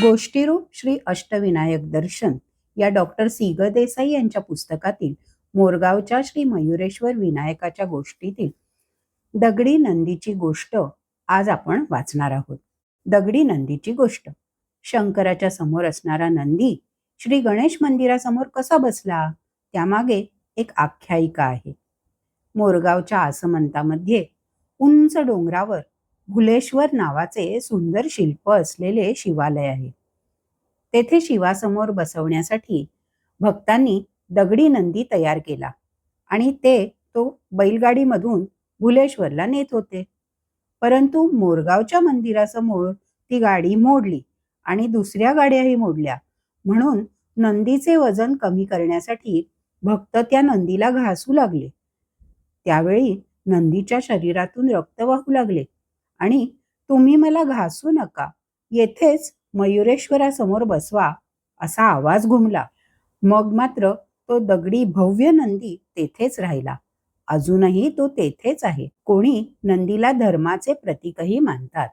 गोष्टीरूप श्री अष्टविनायक दर्शन या doctor C ग देसाई यांच्या पुस्तकातील मोरगावच्या श्री मयुरेश्वर विनायकाच्या गोष्टीतील दगडी नंदीची गोष्ट आज आपण वाचणार आहोत. दगडी नंदीची गोष्ट. शंकराच्या समोर असणारा नंदी श्री गणेश मंदिरासमोर कसा बसला? त्यामागे एक आख्यायिका आहे. मोरगावच्या आसमंतामध्ये उंच डोंगरावर भुलेश्वर नावाचे सुंदर शिल्प असलेले शिवालय आहे. तेथे शिवासमोर बसवण्यासाठी भक्तांनी दगडी नंदी तयार केला आणि ते तो बैलगाडीमधून भुलेश्वरला नेत होते. परंतु मोरगावच्या मंदिरासमोर ती गाडी मोडली आणि दुसऱ्या गाड्याही मोडल्या. म्हणून नंदीचे वजन कमी करण्यासाठी भक्त त्या नंदीला घासू लागले. त्यावेळी नंदीच्या शरीरातून रक्त वाहू लागले. आणि तुम्ही मला घासू नका. येथेच मयुरेश्वरासमोर बसवा असा आवाज घुमला. मग मात्र तो दगडी भव्य नंदी तेथेच राहिला. अजूनही तो तेथेच आहे. कोणी नंदीला धर्माचे प्रतीकही मानतात.